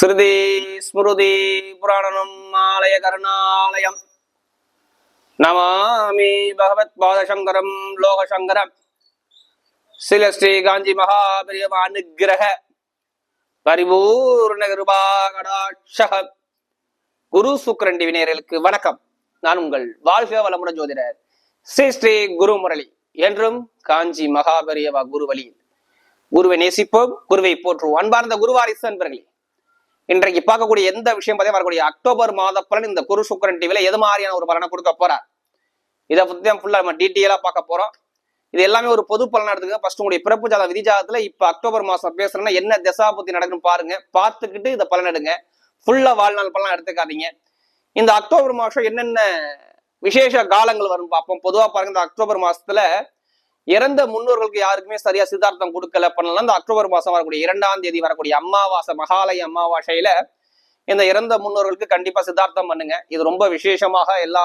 ஸ்ருதி ஸ்மிருதி புராணனம் ஆலய கருணாலயம். நமாமி பகவத் பாதசங்கரம் லோகசங்கரம். சில ஸ்ரீ காஞ்சி மகாபிரியம் அனுகிரக. பரிபூர்ண கிருபாகடாட்சக. குரு சுக்கரண்டி வினையர்களுக்கு வணக்கம். நான் உங்கள் வாழ்க வளமுடன் ஜோதிடர் ஸ்ரீ ஸ்ரீ குரு முரளி என்றும் காஞ்சி மகாபரியவா குரு வழியில் குருவை நேசிப்போம். குருவை போற்றுவோம் அன்பார்ந்த குருவாரிசு அன்பர்களே. இன்றைக்கு பார்க்கக்கூடிய எந்த விஷயம் பார்த்தா வரக்கூடிய அக்டோபர் மாத பலன் இந்த குரு சுக்கரன் டிவில எது மாதிரியான ஒரு பலனை கொடுக்க போறார்? இதை பத்தி தான் ஃபுல்லா நம்ம டீட்டெயிலா பார்க்க போறோம். இது எல்லாமே ஒரு பொது பலனா எடுத்துக்க ஃபர்ஸ்ட் உங்களுடைய பிறப்பு ஜாத விதி ஜாதத்துல இப்ப அக்டோபர் மாசம் பேசுறேன்னா என்ன திசா புத்தி நடக்குன்னு பாருங்க. பார்த்துக்கிட்டு இதை பலன் எடுங்க. ஃபுல்லா வாழ்நாள் பலன் எடுத்துக்காதீங்க. இந்த அக்டோபர் மாசம் என்னென்ன விசேஷ காலங்கள் வரும் பார்ப்போம். பொதுவா பாருங்க இந்த அக்டோபர் மாசத்துல இறந்த முன்னோர்களுக்கு யாருக்குமே சரியா சித்தார்த்தம் கொடுக்கல பண்ணலாம் இந்த அக்டோபர் மாசம் வரக்கூடிய இரண்டாம் தேதி வரக்கூடிய அமாவாசை மகாலய அமாவாசையில இந்த இறந்த முன்னோர்களுக்கு கண்டிப்பா சித்தார்த்தம் பண்ணுங்க. இது ரொம்ப விசேஷமாக எல்லா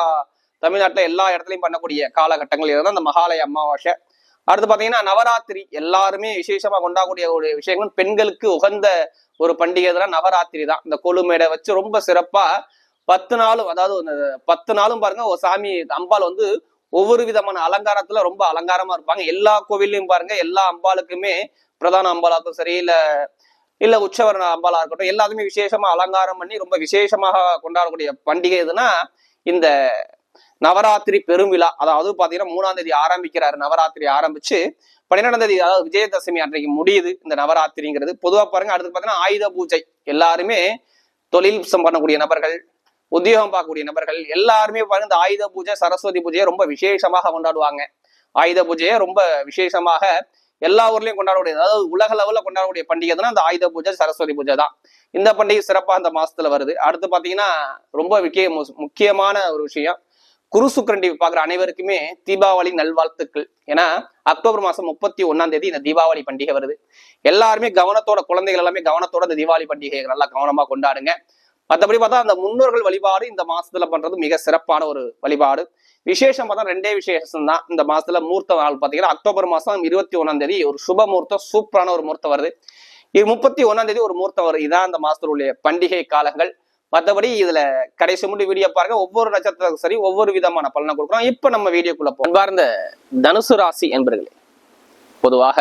தமிழ்நாட்டுல எல்லா இடத்துலயும் பண்ணக்கூடிய காலகட்டங்கள். இதுதான் அந்த மகாலய அமாவாசை. அடுத்து பாத்தீங்கன்னா நவராத்திரி. எல்லாருமே விசேஷமா கொண்டாடக்கூடிய ஒரு விஷயங்கள். பெண்களுக்கு உகந்த ஒரு பண்டிகை தான் நவராத்திரி தான். இந்த கொழுமேடை வச்சு ரொம்ப சிறப்பா பத்து நாளும் அதாவது பத்து நாளும் பாருங்க ஒரு சாமி அம்பாள் வந்து ஒவ்வொரு விதமான அலங்காரத்துல ரொம்ப அலங்காரமா இருப்பாங்க. எல்லா கோவில்லையும் பாருங்க எல்லா அம்பாளுக்குமே பிரதான அம்பாளாக்கும் சரி இல்ல இல்ல உற்சவர அம்பாலா இருக்கட்டும் எல்லாத்துமே விசேஷமா அலங்காரம் பண்ணி ரொம்ப விசேஷமாக கொண்டாடக்கூடிய பண்டிகை எதுனா இந்த நவராத்திரி பெருவிழா அதாவது பாத்தீங்கன்னா மூணாம் தேதி ஆரம்பிக்கிறாரு. நவராத்திரி ஆரம்பிச்சு பன்னிரெண்டாம் தேதி அதாவது விஜயதசமி அன்றைக்கு முடியுது இந்த நவராத்திரிங்கிறது. பொதுவா பாருங்க அடுத்து பாத்தீங்கன்னா ஆயுத பூஜை. எல்லாருமே தொழில் பண்ணக்கூடிய நபர்கள் உத்தியோகம் பார்க்கக்கூடிய நபர்கள் எல்லாருமே பாருங்க இந்த ஆயுத பூஜை சரஸ்வதி பூஜையை ரொம்ப விசேஷமாக கொண்டாடுவாங்க. ஆயுத பூஜையை ரொம்ப விசேஷமாக எல்லா ஊர்லயும் கொண்டாடக்கூடிய அதாவது உலக லெவலில் கொண்டாடக்கூடிய பண்டிகை தான் அந்த ஆயுத பூஜை சரஸ்வதி பூஜை தான். இந்த பண்டிகை சிறப்பாக அந்த மாசத்துல வருது. அடுத்து பாத்தீங்கன்னா ரொம்ப விக்கிய முக்கியமான ஒரு விஷயம். குரு சுக்கரன் பாக்குற அனைவருக்குமே தீபாவளி நல்வாழ்த்துக்கள். ஏன்னா அக்டோபர் மாசம் முப்பத்தி ஒன்னாம் தேதி இந்த தீபாவளி பண்டிகை வருது. எல்லாருமே கவனத்தோட குழந்தைகள் எல்லாமே கவனத்தோட இந்த தீபாவளி பண்டிகையை நல்லா கவனமா கொண்டாடுங்க. மற்றபடி பார்த்தா அந்த முன்னோர்கள் வழிபாடு இந்த மாசத்துல பண்றது மிக சிறப்பான ஒரு வழிபாடு. விசேஷம் பார்த்தா ரெண்டே விசேஷம் தான் இந்த மாசத்துல மூர்த்த நாள் பாத்தீங்கன்னா அக்டோபர் மாசம் இருபத்தி ஒன்னாம் தேதி ஒரு சுப முகூர்த்தம் சூப்பரான ஒரு முகூர்த்தம் வருது. இது முப்பத்தி ஒன்னாம் தேதி ஒரு முகூர்த்தம் வருது. இதான் அந்த மாசத்துல உள்ள பண்டிகை காலங்கள். மற்றபடி இதுல கடைசி முடி வீடியோ பாருங்க. ஒவ்வொரு நட்சத்திரத்துக்கும் சரி ஒவ்வொரு விதமான பலனை கொடுக்குறோம் இப்ப நம்ம வீடியோக்குள்ள போ அன்பார்ந்த தனுசு ராசி என்பர்களே பொதுவாக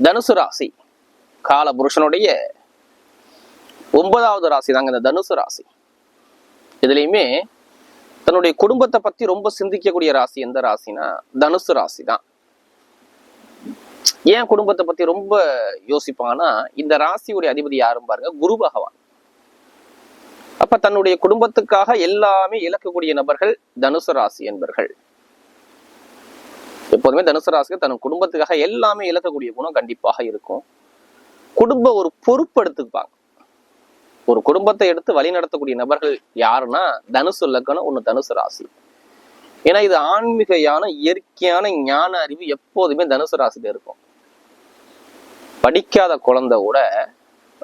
தனுசு ராசி கால புருஷனுடைய ஒன்பதாவது ராசி தாங்க இந்த தனுசு ராசி. இதுலயுமே தன்னுடைய குடும்பத்தை பத்தி ரொம்ப சிந்திக்கக்கூடிய ராசி எந்த ராசினா தனுசு ராசி தான். ஏன் குடும்பத்தை பத்தி ரொம்ப யோசிப்பாங்கன்னா இந்த ராசியுடைய அதிபதி யாரும் பாருங்க குரு பகவான். அப்ப தன்னுடைய குடும்பத்துக்காக எல்லாமே இழக்கக்கூடிய நபர்கள் தனுசு ராசி என்பர்கள். எப்போதுமே தனுசு ராசிக்கு தன் குடும்பத்துக்காக எல்லாமே இழக்கக்கூடிய குணம் கண்டிப்பாக இருக்கும். குடும்ப ஒரு பொறுப்பு எடுத்துப்பாங்க. ஒரு குடும்பத்தை எடுத்து வழி நடத்தக்கூடிய நபர்கள் யாருன்னா தனுசு லக்கணம் ஒன்று தனுசு ராசி. ஏன்னா இது ஆன்மீகையான இயற்கையான ஞான அறிவு எப்போதுமே தனுசு ராசியில இருக்கும். படிக்காத குழந்தை கூட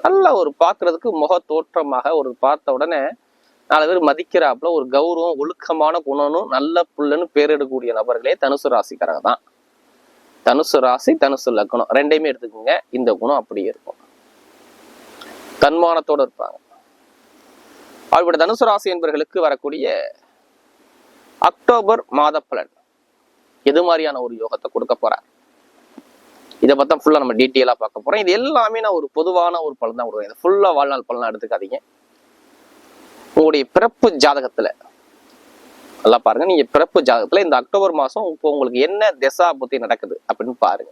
நல்ல ஒரு பார்க்கறதுக்கு முக தோற்றமாக ஒரு பார்த்த உடனே நாலு பேர் மதிக்கிறாப்புல ஒரு கௌரவம் ஒழுக்கமான குணனும் நல்ல புள்ளன்னு பேர் எடுக்கக்கூடிய நபர்களே தனுசு ராசிக்காரங்க தான். தனுசு ராசி தனுசு லக்கணம் ரெண்டையுமே எடுத்துக்கோங்க. இந்த குணம் அப்படியே இருக்கும். தன்மானத்தோடு இருப்பாங்க. அவருடைய தனுசு ராசி என்பவர்களுக்கு வரக்கூடிய அக்டோபர் மாத பலன். எது மாதிரியான ஒரு யோகத்தை கொடுக்க போறார்? இதை பார்த்தா ஃபுல்லாக நம்ம டீட்டெயிலாக பார்க்க போகிறோம் இது எல்லாமே நான் ஒரு பொதுவான ஒரு பலன் தான் கொடுக்குறேன். ஃபுல்லாக வாழ்நாள் பலனாக எடுத்துக்காதீங்க. உங்களுடைய பிறப்பு ஜாதகத்தில் நல்லா பாருங்க. நீங்கள் பிறப்பு ஜாதகத்தில் இந்த அக்டோபர் மாதம் இப்போ உங்களுக்கு என்ன திசா புத்தி நடக்குது அப்படின்னு பாருங்க.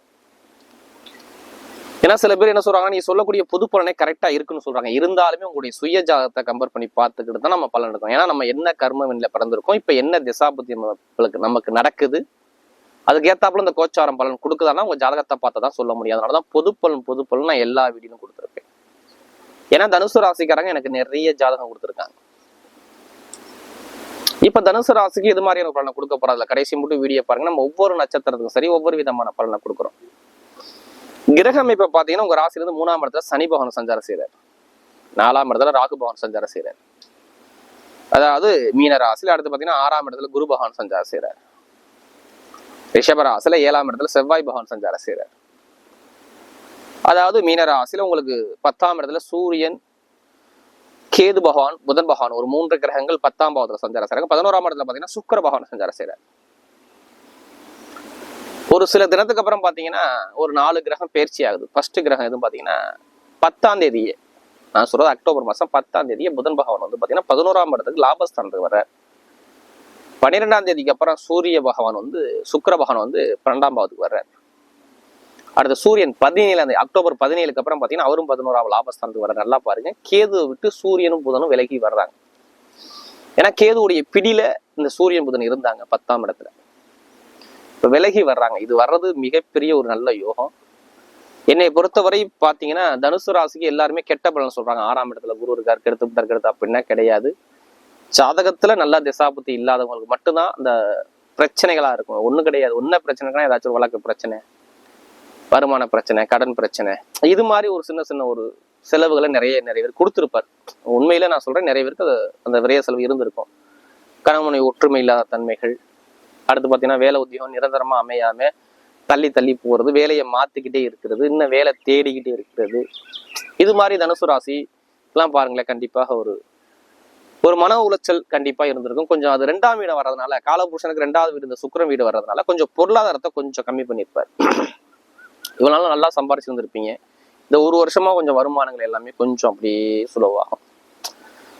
ஏன்னா சில பேர் என்ன சொல்றாங்க நீ சொல்லக்கூடிய பொது பலனே கரெக்டா இருக்குன்னு சொல்றாங்க. இருந்தாலுமே உங்களுடைய சுய ஜாதகத்தை கம்பேர் பண்ணி பார்த்துக்கிட்டு தான் நம்ம பலன் எடுக்கணும். ஏன்னா நம்ம என்ன கர்ம பிறந்திருக்கோம் இப்ப என்ன திசாபுத்தி நம்மளுக்கு நமக்கு நடக்குது அதுக்கு ஏத்தாப்புல இந்த கோச்சாரம் பலன் கொடுக்குதானா உங்க ஜாதகத்தை பார்த்தா தான் சொல்ல முடியும். அதனாலதான் பொது பலன் பொது பலன் நான் எல்லா வீடியும் கொடுத்துருப்பேன் ஏன்னா தனுசு ராசிக்காரங்க எனக்கு நிறைய ஜாதகம் கொடுத்துருக்காங்க. இப்ப தனுசு ராசிக்கு இது மாதிரியான பலனை கொடுக்க போறதுல கடைசி மட்டும் வீடியோ பாருங்க. நம்ம ஒவ்வொரு நட்சத்திரத்துக்கும் சரி ஒவ்வொரு விதமான பலனை கொடுக்குறோம். கிரக அமைப்பை பார்த்தீங்கன்னா உங்க ராசில இருந்து மூணாம் இடத்துல சனி பகவான் சஞ்சாரம் செய்யறாரு நாலாம் இடத்துல ராகு பகவான் சஞ்சாரம் செய்யறாரு அதாவது மீன ராசியில அடுத்து பாத்தீங்கன்னா ஆறாம் இடத்துல குரு பகவான் சஞ்சாரம் செய்யறாரு ரிஷப ஏழாம் இடத்துல செவ்வாய் பகவான் சஞ்சாரம் செய்யறாரு அதாவது மீனராசியில உங்களுக்கு பத்தாம் இடத்துல சூரியன் கேது பகவான் புதன் பகவான் ஒரு மூன்று கிரகங்கள் பத்தாம் பாவத்துல சஞ்சாரம் செய்யறாங்க பதினோராம் இடத்துல பாத்தீங்கன்னா சுக்கர பகவான் சஞ்சாரம் செய்யறாரு ஒரு சில தினத்துக்கு அப்புறம் பார்த்தீங்கன்னா ஒரு நாலு கிரகம் பயிற்சி ஆகுது. ஃபர்ஸ்ட் கிரகம் எதுவும் பார்த்தீங்கன்னா பத்தாம் தேதியே. நான் சொல்றது அக்டோபர் மாதம் பத்தாம் தேதியே புதன் பகவான் வந்து பார்த்தீங்கன்னா பதினோராம் இடத்துக்கு லாபஸ்தானத்துக்கு வர்றார். பன்னிரெண்டாம் தேதிக்கு அப்புறம் சூரிய பகவான் வந்து சுக்கர பகவான் வந்து பன்னெண்டாம் பாவத்துக்கு வர்றார். அடுத்த சூரியன் பதினேழாம் தேதி அக்டோபர் பதினேழுக்கு அப்புறம் பார்த்தீங்கன்னா அவரும் பதினோராம் லாபஸ்தானத்துக்கு வர நல்லா பாருங்க. கேது விட்டு சூரியனும் புதனும் விலகி வர்றாங்க. ஏன்னா கேதுவுடைய பிடியில இந்த சூரியன் புதன் இருந்தாங்க பத்தாம் இடத்துல. இப்போ விலகி வர்றாங்க. இது வர்றது மிகப்பெரிய ஒரு நல்ல யோகம். என்னை பொறுத்தவரை பார்த்தீங்கன்னா தனுசு ராசிக்கு எல்லாருமே கெட்ட பலன் சொல்றாங்க. ஆறாம் இடத்துல குரு இருக்கார் கெடுத்து கெடுத்து அப்படின்னா கிடையாது. ஜாதகத்துல நல்லா திசாபுத்தி இல்லாதவங்களுக்கு மட்டும்தான் அந்த பிரச்சனைகளா இருக்கும். ஒன்றும் கிடையாது. என்ன பிரச்சனைனா ஏதாச்சும் ஒரு வழக்கு பிரச்சனை வருமான பிரச்சனை கடன் பிரச்சனை. இது மாதிரி ஒரு சின்ன சின்ன ஒரு செலவுகளை நிறைய நிறைய பேர் கொடுத்துருப்பார். உண்மையில நான் சொல்றேன் நிறைய பேருக்கு அது அந்த விரைய செலவு இருந்திருக்கும். கணவனை ஒற்றுமை இல்லாத தன்மைகள் அடுத்து பார்த்தீங்கன்னா வேலை உத்தியோகம் நிரந்தரமாக அமையாமல் தள்ளி தள்ளி போகிறது வேலையை மாற்றிக்கிட்டே இருக்கிறது இன்னும் வேலை தேடிக்கிட்டே இருக்கிறது. இது மாதிரி தனுசு ராசி எல்லாம் பாருங்களேன் கண்டிப்பாக ஒரு ஒரு மன உளைச்சல் கண்டிப்பா இருந்திருக்கும். கொஞ்சம் அது ரெண்டாம் வீடு வர்றதுனால காலபுருஷனுக்கு ரெண்டாவது வீடு இந்த சுக்கிரம் வீடு வர்றதுனால கொஞ்சம் பொருளாதாரத்தை கொஞ்சம் கம்மி பண்ணியிருப்பார். இவனால நல்லா சம்பாரிச்சிருந்திருப்பீங்க. இந்த ஒரு வருஷமா கொஞ்சம் வருமானங்கள் எல்லாமே கொஞ்சம் அப்படியே சுலவாகும்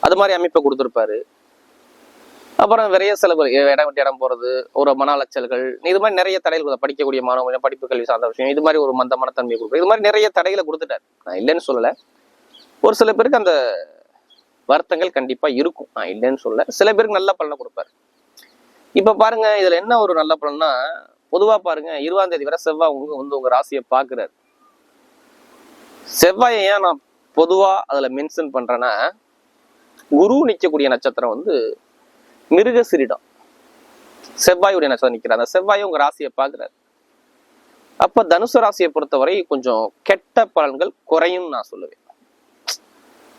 அது மாதிரி அமைப்பை கொடுத்துருப்பாரு. அப்புறம் நிறைய செலவு இடம் விட்டு இடம் போறது ஒரு மன அலைச்சல்கள் இது மாதிரி நிறைய தடைகள் கொடுத்தா படிக்கக்கூடிய மாணவர்கள் படிப்பு கல்வி சார்ந்த விஷயம் இது மாதிரி ஒரு மந்த மனத்தன்மையை கொடுக்குறது இது மாதிரி நிறைய தடைகளை கொடுத்துட்டாரு. நான் இல்லைன்னு சொல்லலை. ஒரு சில பேருக்கு அந்த வருத்தங்கள் கண்டிப்பாக இருக்கும். நான் இல்லைன்னு சொல்ல சில பேருக்கு நல்ல பலனை கொடுப்பாரு. இப்போ பாருங்க இதுல என்ன ஒரு நல்ல பலன்னா பொதுவா பாருங்க இருபதாம் தேதி வரை செவ்வாய் உங்க வந்து உங்க ராசியை பார்க்குறாரு. செவ்வாயை ஏன் நான் பொதுவாக அதில் மென்ஷன் பண்றேன்னா குரு நிற்கக்கூடிய நட்சத்திரம் வந்து மிருகசிரிடம் செவ்வாயுடைய நட்சத்திரம் நிற்கிறார் அந்த செவ்வாய் உங்க ராசியை பாக்குறாரு அப்ப தனுசு ராசியை பொறுத்தவரை கொஞ்சம் கெட்ட பலன்கள் குறையும் நான் சொல்லுவேன்.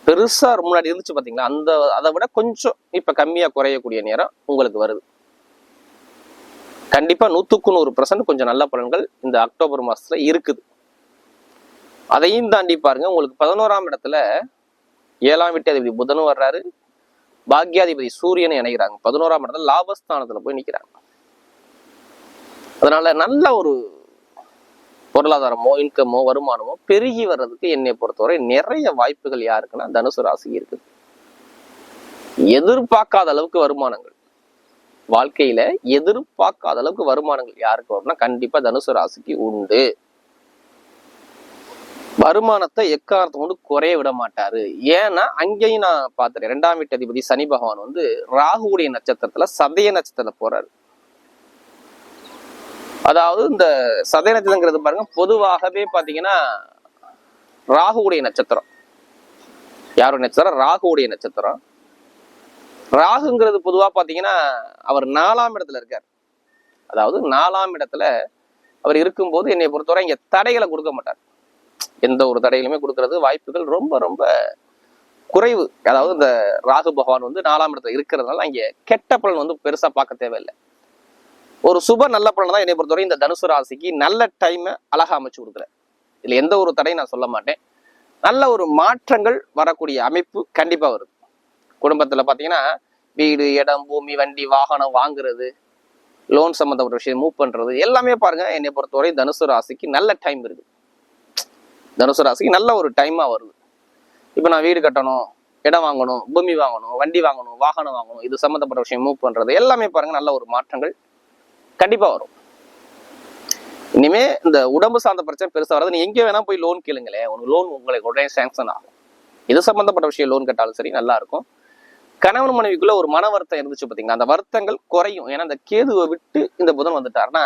பெருசா முன்னாடி இருந்துச்சு பாத்தீங்களா? அந்த அதை விட கொஞ்சம் இப்ப கம்மியா குறையக்கூடிய நேரம் உங்களுக்கு வருது. கண்டிப்பா நூத்துக்கு நூறு பர்சன்ட் கொஞ்சம் நல்ல பலன்கள் இந்த அக்டோபர் மாசத்துல இருக்குது. அதையும் தாண்டி பாருங்க உங்களுக்கு பதினோராம் இடத்துல ஏழாம் வீட்டு அதிபதி புதனும் வர்றாரு. பாக்யாதிபதி சூரியனை இணைகிறாங்க பதினோராம் இடத்துல லாபஸ்தானத்துல போய் நிக்கிறாங்க. அதனால நல்ல ஒரு பொருளாதாரமோ இன்கமோ வருமானமோ பெருகி வர்றதுக்கு என்னை பொறுத்தவரை நிறைய வாய்ப்புகள் யாருக்குன்னா தனுசு ராசி இருக்குது எதிர்பார்க்காத அளவுக்கு வருமானங்கள். வாழ்க்கையில எதிர்பார்க்காத அளவுக்கு வருமானங்கள் யாருக்கு வரும்னா கண்டிப்பா தனுசு ராசிக்கு உண்டு. வருமானத்தை எக்காரத்தை கொண்டு குறைய விட மாட்டாரு. ஏன்னா அங்கேயும் நான் பார்த்துறேன் ரெண்டாம் வீட்டு அதிபதி சனி பகவான் வந்து ராகுடைய நட்சத்திரத்துல சதய நட்சத்திரத்துல போறாரு. அதாவது இந்த சதய நட்சத்திரங்கிறது பாருங்க பொதுவாகவே பாத்தீங்கன்னா ராகுடைய நட்சத்திரம். யாருடைய நட்சத்திரம்? ராகுடைய நட்சத்திரம். ராகுங்கிறது பொதுவா பாத்தீங்கன்னா அவர் நாலாம் இடத்துல இருக்கார். அதாவது நாலாம் இடத்துல அவர் இருக்கும்போது என்னை பொறுத்தவரை இங்க தடைகளை கொடுக்க மாட்டார். எந்த ஒரு தடையிலுமே கொடுக்கறது வாய்ப்புகள் ரொம்ப ரொம்ப குறைவு. அதாவது இந்த ராகு பகவான் வந்து நாலாம் இடத்துல இருக்கிறதுனால இங்கே கெட்ட பலன் வந்து பெருசாக பார்க்க தேவையில்லை. ஒரு சுப நல்ல பலன் தான் என்னை பொறுத்தவரை இந்த தனுசு ராசிக்கு நல்ல டைமை அழகாக அமைச்சு கொடுக்குறேன் இதில் எந்த ஒரு தடையும் நான் சொல்ல மாட்டேன். நல்ல ஒரு மாற்றங்கள் வரக்கூடிய அமைப்பு கண்டிப்பாக வருது. குடும்பத்தில் பார்த்தீங்கன்னா வீடு இடம் பூமி வண்டி வாகனம் வாங்குறது லோன் சம்மந்தப்பட்ட விஷயம் மூவ் பண்ணுறது எல்லாமே பாருங்கள் என்னை பொறுத்தவரை தனுசு ராசிக்கு நல்ல டைம் இருக்குது. தனுசு ராசிக்கு நல்ல ஒரு டைமாக வருது. இப்போ நான் வீடு கட்டணும் இடம் வாங்கணும் பூமி வாங்கணும் வண்டி வாங்கணும் வாகனம் வாங்கணும் இது சம்மந்தப்பட்ட விஷயம் மூவ் பண்ணுறது எல்லாமே பாருங்கள் நல்ல ஒரு மாற்றங்கள் கண்டிப்பாக வரும். இனிமே இந்த உடம்பு சார்ந்த பிரச்சனை பெருசாக வராது. நீ எங்கே வேணால் போய் லோன் கேளுங்களேன். உனக்கு லோன் உங்களுக்கு உடனே சேங்ஷன் ஆகும். இது சம்மந்தப்பட்ட விஷயம் லோன் கேட்டாலும் சரி நல்லா இருக்கும். கணவன் மனைவிக்குள்ள ஒரு மன வருத்தம் இருந்துச்சு பார்த்தீங்கன்னா அந்த வருத்தங்கள் குறையும். ஏன்னா அந்த கேதுவை விட்டு இந்த புதன் வந்துட்டாருன்னா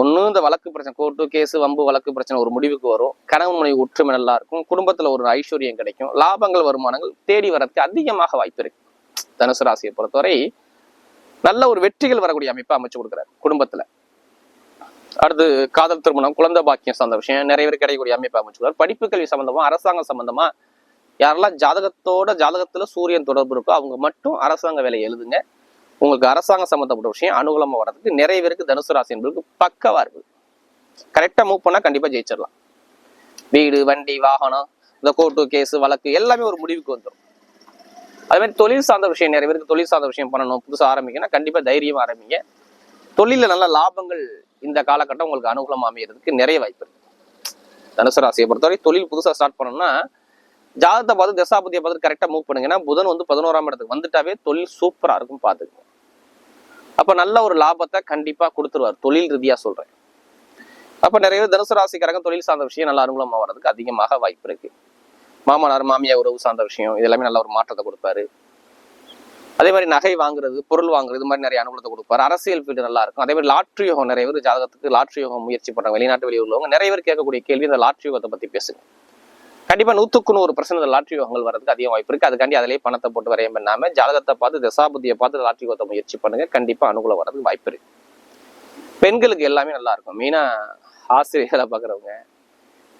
ஒன்றும் இந்த வழக்கு பிரச்சனை கோர்ட்டு கேஸ் வம்பு வழக்கு பிரச்சனை ஒரு முடிவுக்கு வரும். கணவன் மனைவி ஒற்றுமை நல்லா இருக்கும். குடும்பத்தில் ஒரு ஐஸ்வர்யம் கிடைக்கும். லாபங்கள் வருமானங்கள் தேடி வரதுக்கு அதிகமாக வாய்ப்பு இருக்கு. தனுசு ராசியை பொறுத்தவரை நல்ல ஒரு வெற்றிகள் வரக்கூடிய அமைப்பை அமைச்சு கொடுக்குறாரு குடும்பத்தில். அடுத்து காதல் திருமணம் குழந்தை பாக்கியம் சார்ந்த விஷயம் நிறைய பேர் கிடைக்கக்கூடிய அமைப்பை அமைச்சு படிப்பு கல்வி சம்பந்தமா அரசாங்கம் சம்பந்தமா யாரெல்லாம் ஜாதகத்தோட ஜாதகத்துல சூரியன் தொடர்பு இருக்கோ அவங்க மட்டும் அரசாங்க வேலை எழுதுங்க. உங்களுக்கு அரசாங்கம் சம்பந்தப்பட்ட விஷயம் அனுகூலமாக வர்றதுக்கு நிறைய பேருக்கு தனுசு ராசி என்பதுக்கு பக்கவா இருக்கு கரெக்டா மூவ் பண்ணா கண்டிப்பா ஜெயிச்சிடலாம். வீடு வண்டி வாகனம் இந்த கோர்ட்டு கேஸ் வழக்கு எல்லாமே ஒரு முடிவுக்கு வந்துடும் அதே மாதிரி தொழில் சார்ந்த விஷயம் நிறைய பேருக்கு தொழில் சார்ந்த விஷயம் பண்ணணும் புதுசாக ஆரம்பிக்கணும் கண்டிப்பா தைரியம் ஆரம்பிங்க. தொழில நல்ல லாபங்கள் இந்த காலகட்டம் உங்களுக்கு அனுகூலம் அமைகிறதுக்கு நிறைய வாய்ப்பு இருக்கு. தனுசு ராசியை பொறுத்தவரை தொழில் புதுசா ஸ்டார்ட் பண்ணணும்னா ஜாதகத்தை பார்த்து தசாபதியை பார்த்து கரெக்டா மூவ் பண்ணுங்க ஏன்னா புதன் வந்து பதினோராம் இடத்துக்கு வந்துட்டாவே தொழில் சூப்பரா இருக்கும் பார்த்துக்கோங்க. அப்ப நல்ல ஒரு லாபத்தை கண்டிப்பா கொடுத்துருவார். தொழில் ரீதியா சொல்றேன். அப்ப நிறைய பேர் தனுசு ராசிக்காரங்க தொழில் சார்ந்த விஷயம் நல்ல அனுகூலமாக வர்றதுக்கு அதிகமாக வாய்ப்பு இருக்கு. மாமனார் மாமியார் உறவு சார்ந்த விஷயம் இது எல்லாமே நல்ல ஒரு மாற்றத்தை கொடுப்பாரு. அதே மாதிரி நகை வாங்குறது பொருள் வாங்குறது இது மாதிரி நிறைய அனுகூலத்தை கொடுப்பாரு. அரசியல் ஃபீல்டு நல்லா இருக்கும். அதே மாதிரி லாட்ரி யோகம் நிறைய பேர் ஜாதகத்துக்கு லாட்ரி யோகம் முயற்சி பண்றாங்க. வெளிநாட்டு வெளியூர் உள்ளவங்க நிறைய பேர் கேட்கக்கூடிய கேள்வி இந்த லாட்ரி யோகத்தை பத்தி பேசுங்க. கண்டிப்பா நூத்துக்கு நூறு பர்சன்ட் லாட்ரி யோகங்கள் வரதுக்கு அதிகம் வாய்ப்பு இருக்கு. அதுக்காண்டி அதிலே பணத்தை போட்டு வரையும் பண்ணாம ஜாதகத்தை பார்த்து தசாபுத்தியை பார்த்து லாட்ரி யோகத்தை முயற்சி பண்ணுங்க. கண்டிப்பா அனுகூலம் வரதுக்கு வாய்ப்பு இருக்கு. பெண்களுக்கு எல்லாமே நல்லா இருக்கும். மெயினா ஆசிரியர்களை பார்க்குறவங்க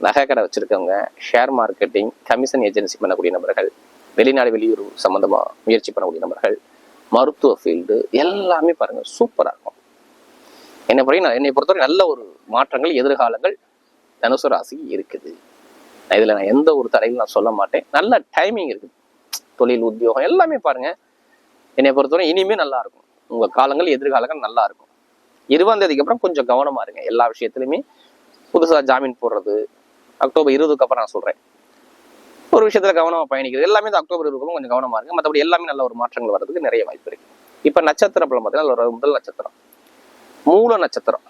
நகைக்கடை வச்சிருக்கவங்க ஷேர் மார்க்கெட்டிங் கமிஷன் ஏஜென்சி பண்ணக்கூடிய நபர்கள் வெளிநாடு வெளியூர் சம்பந்தமா முயற்சி பண்ணக்கூடிய நபர்கள் மருத்துவ ஃபீல்டு எல்லாமே பாருங்க சூப்பராக இருக்கும். என்னை பொறுத்த என்னை பொறுத்தவரை நல்ல ஒரு மாற்றங்கள் எதிர்காலங்கள் தனுசு ராசி இருக்குது. இதில் நான் எந்த ஒரு தடையும் நான் சொல்ல மாட்டேன். நல்ல டைமிங் இருக்குது தொழில் உத்தியோகம் எல்லாமே பாருங்க. என்னை பொறுத்தவரை இனிமேல் நல்லா இருக்கும். காலங்கள் எதிர்காலங்கள் நல்லா இருக்கும். இருபதாம் தேதிக்கு அப்புறம் கொஞ்சம் கவனமா இருங்க. எல்லா விஷயத்துலையுமே புதுசாக ஜாமீன் போடுறது அக்டோபர் இருபதுக்கு அப்புறம் நான் சொல்கிறேன் ஒரு விஷயத்தில் கவனமாக பயணிக்கிறது எல்லாமே இந்த அக்டோபர் இருபது கொஞ்சம் கவனமா இருங்க. மற்றபடி எல்லாமே நல்ல ஒரு மாற்றங்கள் வர்றதுக்கு நிறைய வாய்ப்பு இருக்குது இப்போ நட்சத்திரம் பலம் பார்த்தீங்கன்னா முதல் நட்சத்திரம். மூல நட்சத்திரம்.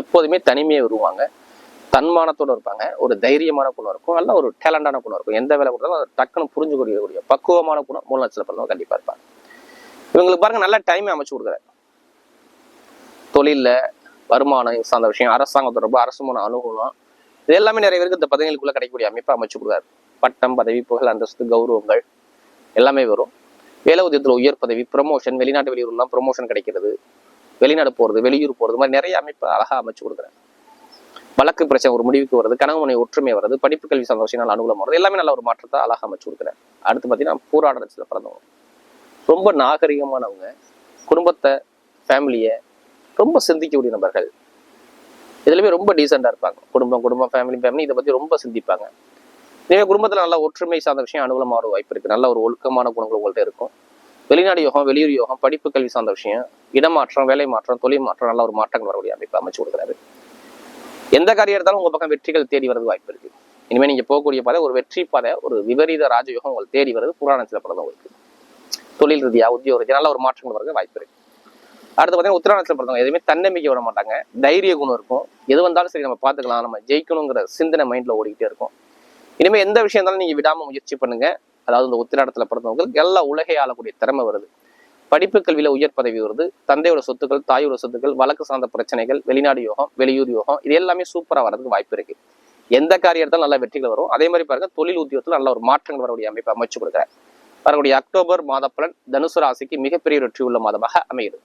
எப்போதுமே தனிமையை வருவாங்க தன்மானத்தோட இருப்பாங்க ஒரு தைரியமான குணம் இருக்கும் நல்ல ஒரு டேலண்டான குணம் இருக்கும். எந்த வேலை கொடுத்தாலும் அதை டக்குன்னு புரிஞ்சுக்கூடிய பக்குவமான குணம் மூல நட்சத்திர பிறந்தவங்க கண்டிப்பா இருப்பாங்க. இவங்களுக்கு பாருங்க நல்ல டைம் அமைச்சு கொடுக்குறாரு. தொழில்ல வருமானம் சார்ந்த விஷயம் அரசாங்க தொடர்பு அரசு மூலம் அனுகூலம் இது எல்லாமே நிறைய பேருக்கு இந்த பதவிகளுக்குள்ள கிடைக்கக்கூடிய அமைப்பை அமைச்சு கொடுக்குறாரு. பட்டம் பதவி புகழ் அந்தஸ்து கௌரவங்கள் எல்லாமே வரும். வேலை உதயத்தில் உயர் பதவி ப்ரொமோஷன் வெளிநாட்டு வெளியூர்லாம் ப்ரொமோஷன் கிடைக்கிறது வெளிநாடு போறது வெளியூர் போறது மாதிரி நிறைய அமைப்பை அழகா அமைச்சு கொடுக்குறாரு. வழக்கு பிரச்சனை ஒரு முடிவுக்கு வருது கனவு ஒற்றுமை வருது படிப்பு கல்வி சார்ந்த விஷயம் அனுகூலம் வருது எல்லாமே நல்ல ஒரு மாற்றத்தை அழகாக அமைச்சு கொடுக்குறாரு. அடுத்து பார்த்தீங்கன்னா பூராட நட்சத்திர பிறந்தவங்க. ரொம்ப நாகரிகமானவங்க குடும்பத்தை ஃபேமிலியை ரொம்ப சிந்திக்கக்கூடிய நபர்கள். இதுலயுமே ரொம்ப டீசெண்டா இருப்பாங்க. குடும்பம் குடும்பம் ஃபேமிலி ஃபேமிலி இதை பத்தி ரொம்ப சிந்திப்பாங்க. நீங்க குடும்பத்துல நல்ல ஒற்றுமை சார்ந்த விஷயம் அனுகூலமாக வாய்ப்பு இருக்கு. நல்ல ஒரு ஒழுக்கமான குணங்கள் உங்கள்கிட்ட இருக்கும். வெளிநாடு யோகம் வெளியூர் யோகம் படிப்பு கல்வி சார்ந்த விஷயம் இடமாற்றம் வேலை மாற்றம் தொழில் மாற்றம் நல்ல ஒரு மாற்றங்கள் வரக்கூடிய அமைப்பு அமைச்சு கொடுக்குறாரு. எந்த காரியம் எடுத்தாலும் உங்க பக்கம் வெற்றிகள் தேடி வரது வாய்ப்பு இருக்கு. இனிமேல் நீங்க போகக்கூடிய பாதை ஒரு வெற்றி பாதை ஒரு விபரீத ராஜயோகம் உங்களுக்கு தேடி வருது. புராணத்தில் படம் உங்களுக்கு. தொழில் ரீதியா உத்தியோக ரீதியா நல்ல ஒரு மாற்றங்கள் வரது வாய்ப்பு இருக்கு. அடுத்து பார்த்தீங்கன்னா உத்தராணத்தில் பிறந்தவங்க எதுவுமே தன்னம்பிக்கை விட மாட்டாங்க. தைரிய குணம் இருக்கும். எது வந்தாலும் சரி நம்ம பார்த்துக்கலாம். நம்ம ஜெயிக்கணுங்கிற சிந்தனை மைண்டில் ஓடிக்கிட்டே இருக்கும். இனிமேல் எந்த விஷயம் இருந்தாலும் நீங்கள் விடாமல் முயற்சி பண்ணுங்க. அதாவது இந்த உத்திராடத்தில் பிறந்தவங்களுக்கு எல்லா உலகை ஆளக்கூடிய திறமை வருது. படிப்பு கல்வியில உயர் பதவி வருது தந்தையோட சொத்துக்கள் தாயோட சொத்துக்கள் வழக்கு சார்ந்த பிரச்சனைகள் வெளிநாடு யோகம் வெளியூர் யோகம் இது எல்லாமே சூப்பரா வரதுக்கு வாய்ப்பு இருக்கு. எந்த காரியத்தாலும் நல்ல வெற்றிகள் வரும். அதே மாதிரி பாருங்க தொழில் உத்தியோகத்துல நல்ல ஒரு மாற்றங்கள் வரக்கூடிய அமைப்பு அமைச்சு கொடுக்குறேன். வரக்கூடிய அக்டோபர் மாத பலன் தனுசு ராசிக்கு மிகப்பெரிய வெற்றி உள்ள மாதமாக அமைகிறது